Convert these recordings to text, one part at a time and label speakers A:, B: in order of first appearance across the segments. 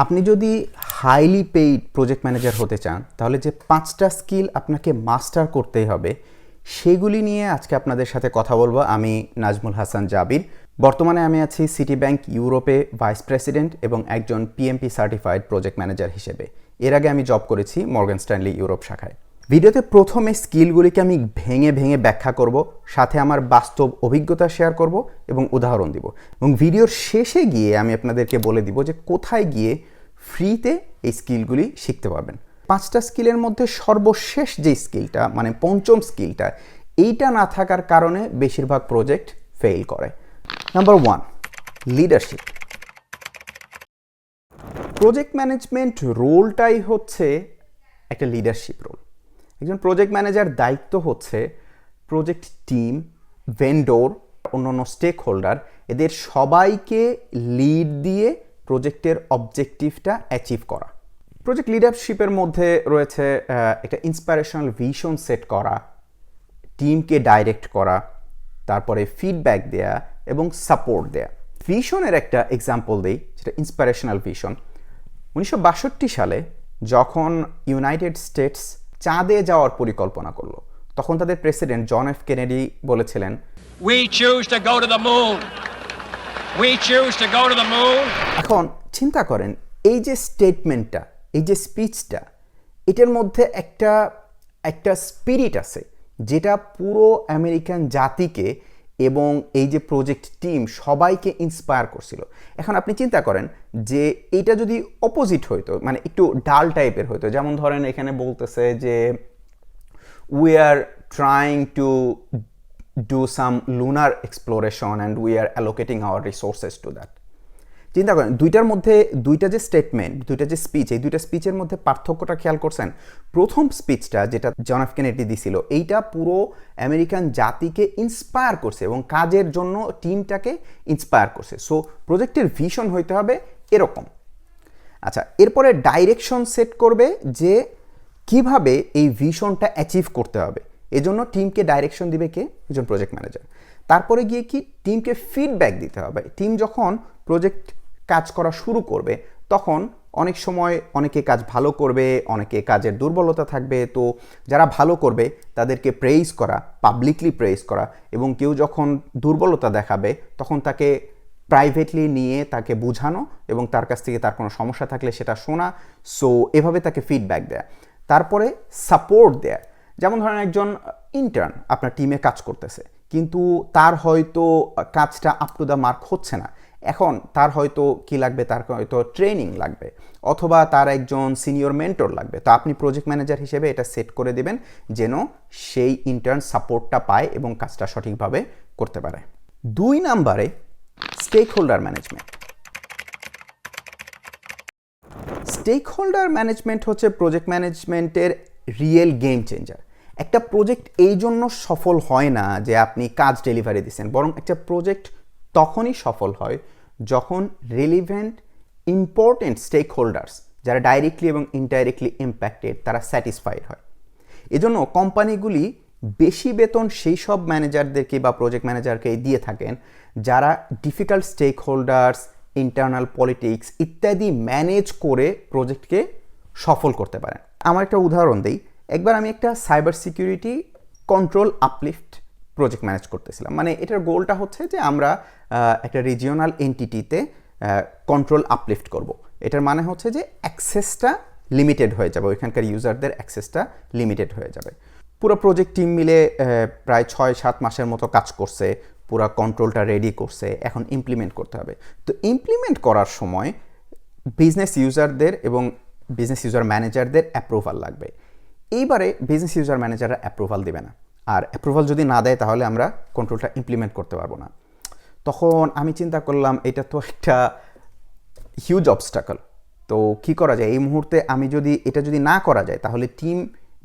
A: আপনি যদি highly paid project manager হতে চান, তাহলে যে পাঁচটা স্কিল আপনাকে মাস্টার করতেই হবে, সেগুলি নিয়ে আজকে আপনাদের সাথে কথা বলব। আমি নাজমুল হাসান জাবির। বর্তমানে আমি আছি সিটি ব্যাংক ইউরোপে ভাইস প্রেসিডেন্ট এবং একজন পিএমপি সার্টিফাইড প্রজেক্ট ম্যানেজার হিসেবে। এর আগে আমি জব করেছি মর্গান স্ট্যানলি ইউরোপ শাখায়। ভিডিওতে প্রথমে স্কিলগুলিকে আমি ভেঙে ভেঙে ব্যাখ্যা করব, সাথে আমার বাস্তব অভিজ্ঞতা শেয়ার করব এবং উদাহরণ দিব। এবং ভিডিওর শেষে গিয়ে আমি আপনাদেরকে বলে দিব যে কোথায় গিয়ে ফ্রিতে এই স্কিলগুলি শিখতে পারবেন। পাঁচটা স্কিলের মধ্যে সর্বশেষ যে স্কিলটা মানে পঞ্চম স্কিলটা, এইটা না থাকার কারণে বেশিরভাগ প্রজেক্ট ফেল করে। Number one, leadership. Project management রোলটাই হচ্ছে একটা লিডারশিপ রোল। একজন প্রজেক্ট ম্যানেজার দায়িত্ব হচ্ছে প্রজেক্ট টিম ভেন্ডোর অন্যান্য স্টেক হোল্ডার এদের সবাইকে লিড দিয়ে প্রজেক্টের অবজেক্টিভটা অ্যাচিভ করা। প্রজেক্ট লিডারশিপের মধ্যে রয়েছে একটা ইন্সপিরেশনাল ভিশন সেট করা টিমকে ডাইরেক্ট করা, তারপরে ফিডব্যাক দেয়া এবং সাপোর্ট দেয়া। ভিশনের একটা এক্সাম্পল দেই, যেটা ইন্সপিরেশনাল ভিশন উনিশশো বাষট্টি সালে যখন ইউনাইটেড স্টেটস চাঁদে যাওয়ার পরিকল্পনা করল তখন তাদের প্রেসিডেন্ট জন এফ কেনেডি বলেছিলেন
B: We choose to go to the moon. We choose to go to the moon.
A: এখন চিন্তা করেন এই যে স্টেটমেন্টটা এই যে স্পিচটা এটার মধ্যে একটা একটা স্পিরিট আছে যেটা পুরো আমেরিকান জাতিকে এবং এই যে প্রজেক্ট টিম সবাইকে ইন্সপায়ার করছিল। এখন আপনি চিন্তা করেন যে এইটা যদি অপোজিট হইতো মানে একটু ডাল টাইপের হইতো, যেমন ধরেন এখানে বলতেছে যে we are trying to do some lunar exploration and we are allocating our resources to that. চিন্তা করেন, দুইটার মধ্যে দুইটা যে স্টেটমেন্ট দুইটা যে স্পিচ এই দুইটা স্পিচের মধ্যে পার্থক্যটা খেয়াল করছেন? প্রথম স্পিচটা যেটা জন এফ কেনেডি দিছিল, এইটা পুরো আমেরিকান জাতিকে ইন্সপায়ার করছে এবং কাজের জন্য টিমটাকে ইন্সপায়ার করছে। সো প্রজেক্টের ভিশন হইতে হবে এরকম। আচ্ছা এরপরে ডাইরেকশন সেট করবে যে কীভাবে এই ভিশনটা অ্যাচিভ করতে হবে। এজন্য টিমকে ডাইরেকশন দিবে কে? একজন প্রজেক্ট ম্যানেজার তারপরে গিয়ে কি টিমকে ফিডব্যাক দিতে হবে। টিম যখন প্রজেক্ট কাজ করা শুরু করবে, তখন অনেক সময় অনেকে কাজ ভালো করবে, অনেকে কাজের দুর্বলতা থাকবে। তো যারা ভালো করবে, তাদেরকে প্রেইজ করা পাবলিকলি প্রেইজ করা এবং কেউ যখন দুর্বলতা দেখাবে, তখন তাকে প্রাইভেটলি নিয়ে তাকে বোঝানো এবং তার কাছ থেকে তার কোনো সমস্যা থাকলে সেটা শোনা। সো এভাবে তাকে ফিডব্যাক দেয়া। তারপরে সাপোর্ট দেয়া। যেমন ধরেন একজন ইন্টার্ন আপনার টিমে কাজ করতেছে, কিন্তু তার হয়তো কাজটা আপ টু দ্য মার্ক হচ্ছে না। এখন তার হয়তো কি লাগবে? তার হয়তো ট্রেনিং লাগবে অথবা তার একজন সিনিয়র মেন্টর লাগবে। তো আপনি প্রজেক্ট ম্যানেজার হিসেবে এটা সেট করে দেবেন যেন সেই ইন্টার্ন সাপোর্টটা পায় এবং কাজটা সঠিকভাবে করতে পারে। দুই নাম্বারে stakeholder management stakeholder management হচ্ছে প্রজেক্ট ম্যানেজমেন্টের রিয়েল গেম চেঞ্জার একটা প্রজেক্ট এই জন্য সফল হয় না যে আপনি কাজ ডেলিভারি দিচ্ছেন, বরং একটা প্রজেক্ট তখনই সফল হয় যখন রিলিভেন্ট ইম্পর্টেন্ট স্টেক হোল্ডার্স যারা ডাইরেক্টলি এবং ইনডাইরেক্টলি ইম্প্যাক্টেড তারা স্যাটিসফাইড হয়। এজন্য কোম্পানিগুলি বেশি বেতন সেই সব ম্যানেজারদেরকে বা প্রজেক্ট ম্যানেজারকে দিয়ে থাকেন যারা difficult stakeholders internal politics ইত্যাদি ম্যানেজ করে প্রজেক্টকে সফল করতে পারেন। আমার একটা উদাহরণ দিই। একবার আমি একটা cyber security control uplift project manage করতেছিলাম। মানে এটার গোলটা হচ্ছে যে আমরা একটা রিজিওনাল এন্টিটিতে কন্ট্রোল আপলিফট করব। এটার মানে হচ্ছে যে অ্যাক্সেসটা লিমিটেড হয়ে যাবে, ওইখানকার ইউজারদের অ্যাক্সেসটা লিমিটেড হয়ে যাবে। পুরো প্রজেক্ট টিম মিলে প্রায় ছয় সাত মাসের মতো কাজ করছে, পুরো কন্ট্রোলটা রেডি করছে, এখন ইমপ্লিমেন্ট করতে হবে। তো ইমপ্লিমেন্ট করার সময় বিজনেস ইউজারদের এবং বিজনেস ইউজার ম্যানেজারদের অ্যাপ্রুভাল লাগবে। এইবারে বিজনেস ইউজার ম্যানেজাররা অ্যাপ্রুভাল দেবে না। আর অ্যাপ্রুভাল যদি না দেয়, তাহলে আমরা কন্ট্রোলটা ইমপ্লিমেন্ট করতে পারব না। তখন আমি চিন্তা করলাম, এটা তো একটা হিউজ অবস্টাকল তো কি করা যায়? এই মুহূর্তে আমি যদি, এটা যদি না করা যায়, তাহলে টিম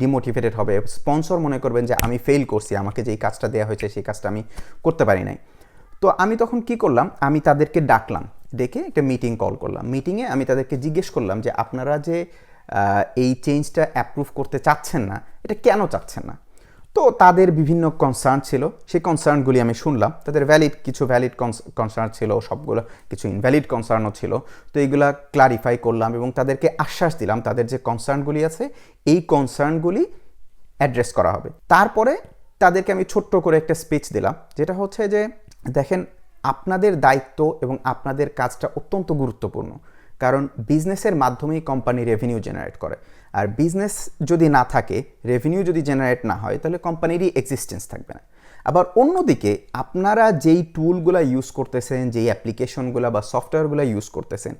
A: ডিমোটিভেটেড হবে। স্পন্সর মনে করবেন যে, আমি ফেল করছি, আমাকে যেই কাজটা দেওয়া হয়েছে, সেই কাজটা আমি করতে পারি নাই। তো আমি তখন কি করলাম? আমি তাদেরকে ডাকলাম, ডেকে একটা মিটিং কল করলাম। মিটিংয়ে আমি তাদেরকে জিজ্ঞেস করলাম যে, আপনারা যে এই চেঞ্জটা অ্যাপ্রুভ করতে চাচ্ছেন না, এটা কেন চাচ্ছেন না? তো তাদের বিভিন্ন কনসার্ন ছিল। সেই কনসার্নগুলি আমি শুনলাম। তাদের ভ্যালিড কিছু ভ্যালিড কনসার্ন ছিল, সবগুলো কিছু ইনভ্যালিড কনসার্নও ছিল। তো এইগুলা ক্লারিফাই করলাম এবং তাদেরকে আশ্বাস দিলাম, তাদের যে কনসার্নগুলি আছে, এই কনসার্নগুলি অ্যাড্রেস করা হবে। তারপরে তাদেরকে আমি ছোট্ট করে একটা স্পিচ দিলাম, যেটা হচ্ছে যে, দেখেন, আপনাদের দায়িত্ব এবং আপনাদের কাজটা অত্যন্ত গুরুত্বপূর্ণ। কারণ বিজনেসের মাধ্যমেই কোম্পানি রেভিনিউ জেনারেট করে। আর বিজনেস যদি না থাকে রেভিনিউ যদি জেনারেট না হয়, তাহলে কোম্পানিরই এক্সিস্টেন্স থাকবে না। আবার অন্যদিকে, আপনারা যেই টুলগুলো ইউজ করতেছেন, যেই অ্যাপ্লিকেশনগুলো বা সফটওয়্যারগুলো ইউজ করতেছেন,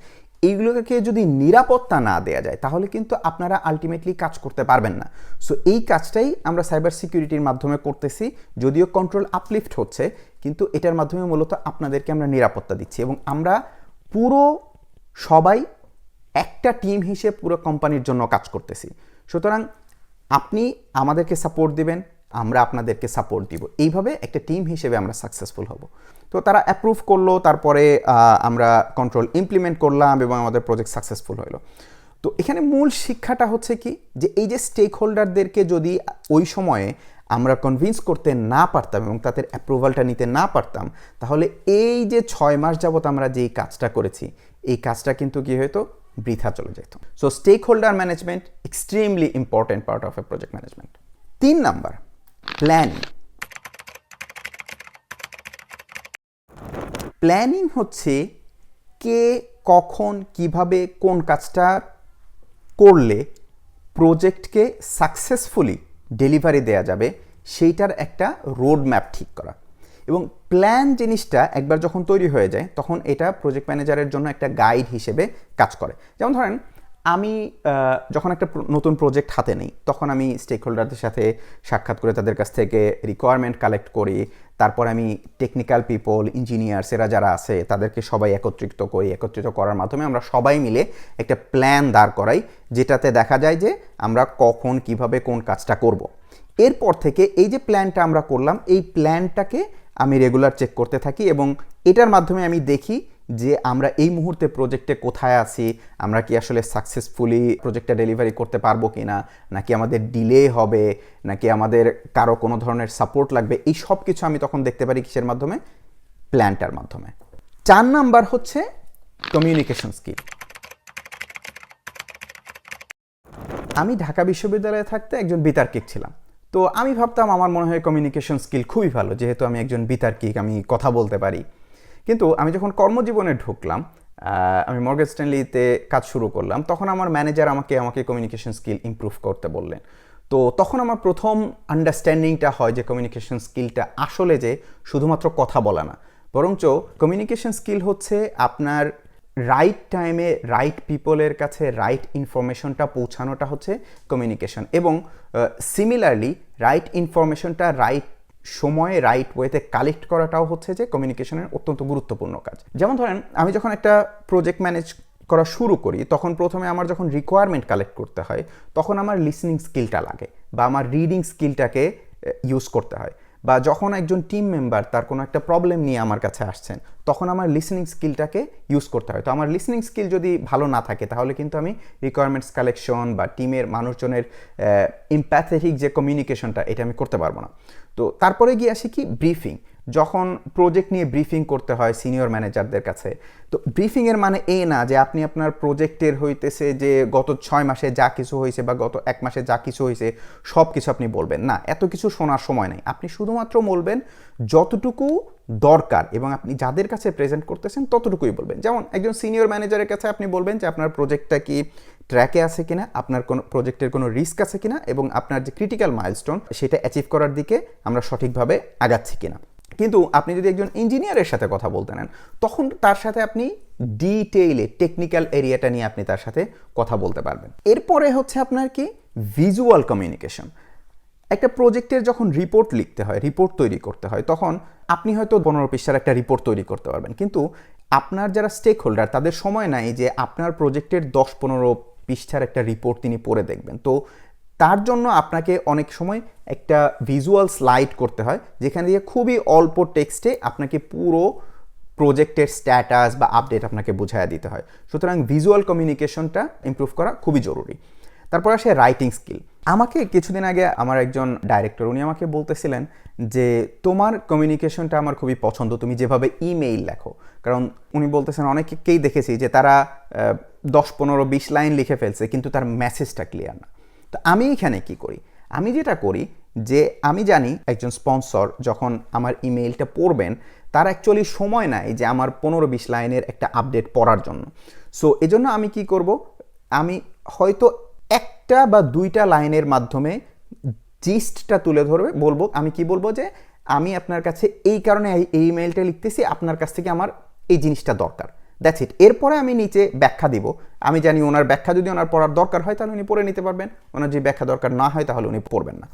A: এইগুলোকে যদি নিরাপত্তা না দেওয়া যায়, তাহলে কিন্তু আপনারা আলটিমেটলি কাজ করতে পারবেন না। সো এই কাজটাই আমরা সাইবার সিকিউরিটির মাধ্যমে করতেছি। যদিও কন্ট্রোল আপলিফট হচ্ছে, কিন্তু এটার মাধ্যমে মূলত আপনাদেরকে আমরা নিরাপত্তা দিচ্ছি এবং আমরা পুরো সবাই একটা টিম হিসেবে পুরো কোম্পানির জন্য কাজ করতেছি। সুতরাং আপনি আমাদেরকে সাপোর্ট দিবেন, আমরা আপনাদেরকে সাপোর্ট দিব। এইভাবে একটা টিম হিসেবে আমরা সাকসেসফুল হব। তো তারা অ্যাপ্রুভ করল, তারপরে আমরা কন্ট্রোল ইমপ্লিমেন্ট করলাম এবং আমাদের প্রজেক্ট সাকসেসফুল হলো তো এখানে মূল শিক্ষাটা হচ্ছে কি? যে এই যে স্টেক হোল্ডারদেরকে যদি ওই সময়ে আমরা কনভিন্স করতে না পারতাম এবং তাদের অ্যাপ্রুভালটা নিতে না পারতাম, তাহলে এই যে ছয় মাস যাবত আমরা যেই কাজটা করেছি এই কাজটা কিন্তু কি হতো বৃথা চলে যেত so stakeholder management extremely important part of a project management তিন নাম্বার প্ল্যানিং প্ল্যানিং হচ্ছে কে, কখন, কীভাবে, কোন কাজটা করলে প্রজেক্টকে সাকসেসফুলি ডেলিভারি দেওয়া যাবে, সেইটার একটা রোড ম্যাপ ঠিক করা। এবং প্ল্যান জিনিসটা একবার যখন তৈরি হয়ে যায়, তখন এটা প্রজেক্ট ম্যানেজারের জন্য একটা গাইড হিসেবে কাজ করে যেমন ধরেন, আমি যখন একটা নতুন প্রজেক্ট হাতে নেই, তখন আমি স্টেক হোল্ডারদের সাথে সাক্ষাৎ করে তাদের কাছ থেকে রিকোয়ারমেন্ট কালেক্ট করি, তারপর আমি টেকনিক্যাল পিপল ইঞ্জিনিয়ার্স এরা যারা আছে, তাদেরকে সবাই একত্রিত করি একত্রিত করার মাধ্যমে আমরা সবাই মিলে একটা প্ল্যান দাঁড় করাই, যেটাতে দেখা যায় যে আমরা কখন কীভাবে কোন কাজটা করব। এরপর থেকে এই যে প্ল্যানটা আমরা করলাম, এই প্ল্যানটাকে আমি রেগুলার চেক করতে থাকি এবং এটার মাধ্যমে আমি দেখি যে আমরা এই মুহূর্তে প্রজেক্টে কোথায় আছি, আমরা কি আসলে সাকসেসফুলি প্রজেক্টটা ডেলিভারি করতে পারব কি না নাকি আমাদের ডিলে হবে, নাকি আমাদের কারও কোনো ধরনের সাপোর্ট লাগবে, এই সব কিছু আমি তখন দেখতে পারি কিসের মাধ্যমে? প্ল্যানটার মাধ্যমে। চার নাম্বার হচ্ছে কমিউনিকেশন স্কিল আমি ঢাকা বিশ্ববিদ্যালয়ে থাকতে একজন বিতার্কিক ছিলাম। তো আমি ভাবতাম আমার মনে হয় কমিউনিকেশন স্কিল খুবই ভালো, যেহেতু আমি একজন বিতার্কিক, আমি কথা বলতে পারি। কিন্তু আমি যখন কর্মজীবনে ঢুকলাম আমি মর্গেজ স্ট্যানলিতে কাজ শুরু করলাম, তখন আমার ম্যানেজার আমাকে আমাকে কমিউনিকেশন স্কিল ইমপ্রুভ করতে বললেন। তো তখন আমার প্রথম আন্ডারস্ট্যান্ডিংটা হয় যে কমিউনিকেশন স্কিলটা আসলে যে শুধুমাত্র কথা বলা না, বরঞ্চ কমিউনিকেশন স্কিল হচ্ছে আপনার রাইট টাইমে রাইট পিপলের কাছে রাইট ইনফরমেশনটা পৌঁছানোটা হচ্ছে কমিউনিকেশন এবং সিমিলারলি রাইট ইনফরমেশনটা রাইট সময়ে রাইট ওয়েতে কালেক্ট করাটাও হচ্ছে যে কমিউনিকেশনের অত্যন্ত গুরুত্বপূর্ণ কাজ। যেমন ধরেন, আমি যখন একটা প্রজেক্ট ম্যানেজ করা শুরু করি, তখন প্রথমে আমার যখন রিকোয়ারমেন্ট কালেক্ট করতে হয়, তখন আমার লিসনিং স্কিলটা লাগে বা আমার রিডিং স্কিলটাকে ইউজ করতে হয়। বা যখন একজন টিম মেম্বার তার কোনো একটা প্রবলেম নিয়ে আমার কাছে আসছেন, তখন আমার লিসনিং স্কিলটাকে ইউজ করতে হয়। তো আমার লিসনিং স্কিল যদি ভালো না থাকে, তাহলে কিন্তু আমি রিকোয়ারমেন্টস কালেকশন বা টিমের মানুষজনের ইম্প্যাথেটিক যে কমিউনিকেশনটা এটা আমি করতে পারব না। তো তারপরে গিয়ে আসি কি? ব্রিফিং যখন প্রজেক্ট নিয়ে ব্রিফিং করতে হয় সিনিয়র ম্যানেজারদের কাছে, তো ব্রিফিংয়ের মানে এই না যে আপনি আপনার প্রজেক্টের হইতেছে যে গত ছয় মাসে যা কিছু হয়েছে বা গত এক মাসে যা কিছু হয়েছে সব কিছু আপনি বলবেন। না, এত কিছু শোনার সময় নেই। আপনি শুধুমাত্র বলবেন যতটুকু দরকার এবং আপনি যাদের কাছে প্রেজেন্ট করতেছেন ততটুকুই বলবেন। যেমন একজন সিনিয়র ম্যানেজারের কাছে আপনি বলবেন যে আপনার প্রজেক্টটা কি ট্র্যাকে আছে কিনা, আপনার কোনো প্রজেক্টের কোনো রিস্ক আছে কিনা এবং আপনার যে ক্রিটিক্যাল মাইলস্টোন সেটা অ্যাচিভ করার দিকে আমরা সঠিকভাবে আগাচ্ছি কিনা। কিন্তু আপনি যদি একজন ইঞ্জিনিয়ারের সাথে কথা বলতে নেন, তখন তার সাথে আপনি ডিটেইলে টেকনিক্যাল এরিয়াটা নিয়ে আপনি তার সাথে কথা বলতে পারবেন। এরপরে হচ্ছে আপনার কি? ভিজুয়াল কমিউনিকেশন একটা প্রজেক্টের যখন রিপোর্ট লিখতে হয় রিপোর্ট তৈরি করতে হয়, তখন আপনি হয়তো পনেরো পৃষ্ঠার একটা রিপোর্ট তৈরি করতে পারবেন। কিন্তু আপনার যারা স্টেক হোল্ডার তাদের সময় নাই যে আপনার প্রজেক্টের দশ পনেরো পৃষ্ঠার একটা রিপোর্ট তিনি পড়ে দেখবেন। তো তার জন্য আপনাকে অনেক সময় একটা ভিজুয়াল স্লাইড করতে হয়, যেখানে দিয়ে খুবই অল্প টেক্সটে আপনাকে পুরো প্রজেক্টের স্ট্যাটাস বা আপডেট আপনাকে বোঝায় দিতে হয়। সুতরাং ভিজুয়াল কমিউনিকেশনটা ইমপ্রুভ করা খুবই জরুরি। তারপর আসে রাইটিং স্কিল আমাকে কিছুদিন আগে আমার একজন ডাইরেক্টর উনি আমাকে বলতেছিলেন যে, তোমার কমিউনিকেশনটা আমার খুবই পছন্দ, তুমি যেভাবে ইমেইল লেখো। কারণ উনি বলতেছেন, অনেককেই দেখেছি যে তারা দশ, পনেরো, বিশ লাইন লিখে ফেলছে, কিন্তু তার মেসেজটা ক্লিয়ার না। তো আমি এখানে কি করি? আমি যেটা করি যে আমি জানি একজন স্পন্সর যখন আমার ইমেইলটা পড়বেন, তার অ্যাকচুয়ালি সময় নাই যে আমার পনেরো বিশ লাইনের একটা আপডেট পড়ার জন্য। সো এজন্য আমি কি করব? আমি হয়তো একটা বা দুইটা লাইনের মাধ্যমে জিস্টটা তুলে ধরবে, বলব, আমি কি বলব যে আমি আপনার কাছে এই কারণে এই ইমেইলটা লিখতেছি, আপনার কাছ থেকে আমার এই জিনিসটা দরকার। দ্যাটস ইট এরপরে আমি নিচে ব্যাখ্যা দিব। আমি জানি ওনার ব্যাখ্যা যদি ওনার পড়ার দরকার হয়, তাহলে উনি পড়ে নিতে পারবেন। ওনার যদি ব্যাখ্যা দরকার না হয়, তাহলে উনি পড়বেন না।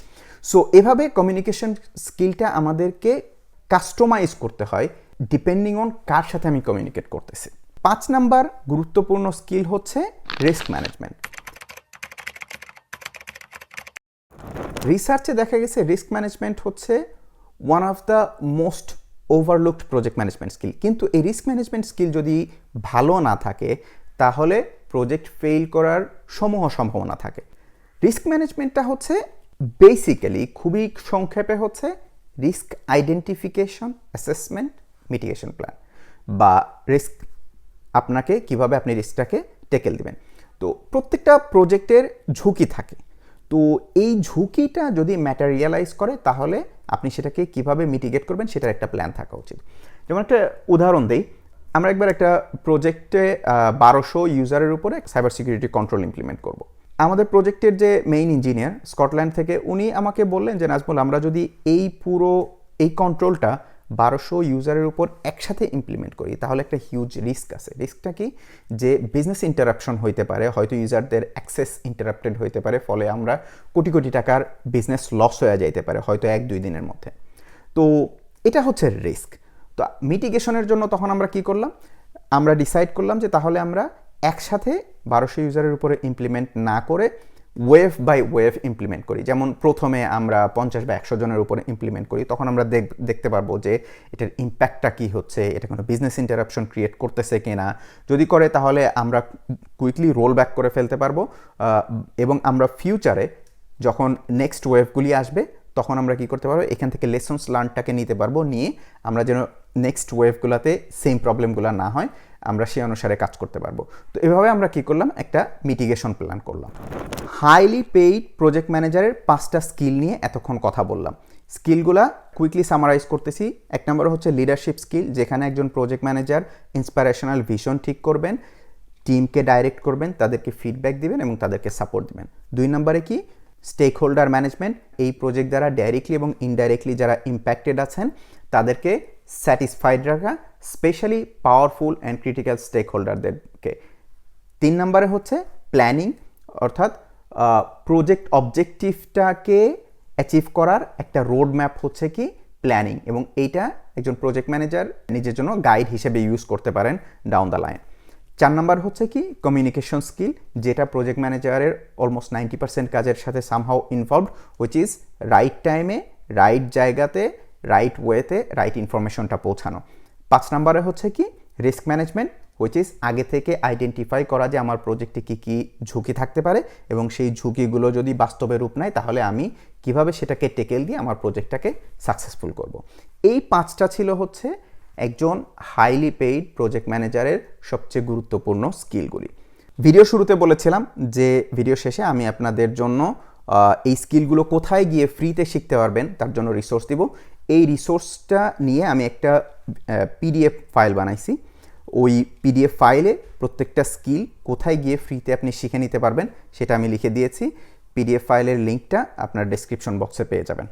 A: সো এভাবে কমিউনিকেশন স্কিলটা আমাদেরকে কাস্টমাইজ করতে হয় ডিপেন্ডিং অন কার সাথে আমি কমিউনিকেট করতেছি। পাঁচ নাম্বার গুরুত্বপূর্ণ স্কিল হচ্ছে রিস্ক ম্যানেজমেন্ট রিসার্চে দেখা গেছে রিস্ক ম্যানেজমেন্ট হচ্ছে one of the most overlooked project management skill কিন্তু এই রিস্ক ম্যানেজমেন্ট স্কিল যদি ভালো না থাকে, তাহলে প্রজেক্ট ফেল করার সমূহ সম্ভাবনা থাকে। রিস্ক ম্যানেজমেন্টটা হচ্ছে বেসিক্যালি খুবই সংক্ষেপে হচ্ছে risk identification assessment mitigation plan বা রিস্ক আপনাকে কীভাবে আপনি রিস্কটাকে টেকেল দিবেন। তো প্রত্যেকটা প্রজেক্টের ঝুঁকি থাকে। তো এই ঝুঁকিটা যদি ম্যাটারিয়ালাইজ করে, তাহলে আপনি সেটাকে কীভাবে মিটিগেট করবেন সেটার একটা প্ল্যান থাকা উচিত। যেমন একটা উদাহরণ দিই, আমরা একবার একটা প্রজেক্টে বারোশো ইউজারের উপরে সাইবার সিকিউরিটি কন্ট্রোল ইমপ্লিমেন্ট করব। আমাদের প্রজেক্টের যে মেইন ইঞ্জিনিয়ার স্কটল্যান্ড থেকে, উনি আমাকে বললেন যে, নাজমুল, আমরা যদি এই পুরো, এই কন্ট্রোলটা বারোশো ইউজারের উপর একসাথে ইমপ্লিমেন্ট করি, তাহলে একটা হিউজ রিস্ক আছে। রিস্কটা কি? যে বিজনেস ইন্টারাপশন হইতে পারে, হয়তো ইউজারদের অ্যাক্সেস ইন্টারাপ্টেড হইতে পারে, ফলে আমরা কোটি কোটি টাকার বিজনেস লস হয়ে যাইতে পারে, হয়তো এক দুই দিনের মধ্যে। তো এটা হচ্ছে রিস্ক তো মিটিগেশনের জন্য তখন আমরা কি করলাম? আমরা ডিসাইড করলাম যে তাহলে আমরা একসাথে বারোশো ইউজারের উপরে ইমপ্লিমেন্ট না করে ওয়েভ বাই ওয়েভ ইমপ্লিমেন্ট করি। যেমন প্রথমে আমরা পঞ্চাশ বা একশো জনের উপরে ইমপ্লিমেন্ট করি, তখন আমরা দেখ- দেখতে পারব যে এটার ইম্প্যাক্টটা কী হচ্ছে, এটা কোনো বিজনেস ইন্টারাপশন ক্রিয়েট করতেছে কিনা। যদি করে তাহলে আমরা কুইকলি রোল ব্যাক করে ফেলতে পারব এবং আমরা ফিউচারে যখন নেক্সট ওয়েভগুলি আসবে, তখন আমরা কি করতে পারব, এখান থেকে লেসন্স লার্নটাকে নিতে পারব, নিয়ে আমরা যেন নেক্সট ওয়েভগুলোতে সেম প্রবলেমগুলো না হয়। আমরা সেই অনুসারে কাজ করতে পারব। তো এভাবে আমরা কি করলাম? একটা মিটিগেশন প্ল্যান করলাম। হাইলি পেইড প্রজেক্ট ম্যানেজারের পাঁচটা স্কিল নিয়ে এতক্ষণ কথা বললাম। স্কিলগুলা কুইকলি সামারাইজ করতেছি। এক নম্বর হচ্ছে লিডারশিপ স্কিল যেখানে একজন প্রজেক্ট ম্যানেজার ইন্সপিরেশনাল ভিশন ঠিক করবেন টিমকে ডাইরেক্ট করবেন, তাদেরকে ফিডব্যাক দিবেন এবং তাদেরকে সাপোর্ট দিবেন। দুই নম্বরে কি? স্টেক হোল্ডার ম্যানেজমেন্ট এই প্রজেক্ট দ্বারা ডাইরেক্টলি এবং ইনডাইরেক্টলি যারা ইম্প্যাক্টেড আছেন, তাদেরকে স্যাটিসফাইড রাখা specially powerful and critical stake হোল্ডারদেরকে তিন নম্বরে হচ্ছে প্ল্যানিং, অর্থাৎ প্রজেক্ট অবজেক্টিভটাকে অ্যাচিভ করার একটা রোড ম্যাপ হচ্ছে কি? প্ল্যানিং। এবং এইটা একজন প্রজেক্ট ম্যানেজার নিজের জন্য গাইড হিসেবে ইউজ করতে পারেন ডাউন দ্য লাইন। চার নাম্বার হচ্ছে কি? কমিউনিকেশন স্কিল, যেটা প্রজেক্ট ম্যানেজারের অলমোস্ট নাইনটি পার্সেন্ট কাজের সাথে somehow involved which is right টাইমে রাইট জায়গাতে রাইট ওয়েতে রাইট ইনফরমেশনটা পৌঁছানো। পাঁচ নাম্বারে হচ্ছে কি? রিস্ক ম্যানেজমেন্ট হুইচ ইজ আগে থেকে আইডেন্টিফাই করা যে আমার প্রজেক্টে কী কী ঝুঁকি থাকতে পারে এবং সেই ঝুঁকিগুলো যদি বাস্তবে রূপ নেয়, তাহলে আমি কীভাবে সেটাকে টেকেল দিয়ে আমার প্রজেক্টটাকে সাকসেসফুল করব। এই পাঁচটা ছিল হচ্ছে একজন হাইলি পেইড প্রজেক্ট ম্যানেজারের সবচেয়ে গুরুত্বপূর্ণ স্কিলগুলি ভিডিও শুরুতে বলেছিলাম যে ভিডিও শেষে আমি আপনাদের জন্য এই স্কিলগুলো কোথায় গিয়ে ফ্রিতে শিখতে পারবেন, তার জন্য রিসোর্স দিব। এই রিসোর্সটা নিয়ে আমি একটা পিডিএফ ফাইল বানাইছি। ওই পিডিএফ ফাইলে প্রত্যেকটা স্কিল কোথায় গিয়ে ফ্রিতে আপনি শিখে নিতে পারবেন, সেটা আমি লিখে দিয়েছি। পিডিএফ ফাইলের লিঙ্কটা আপনার ডেসক্রিপশন বক্সে পেয়ে যাবেন।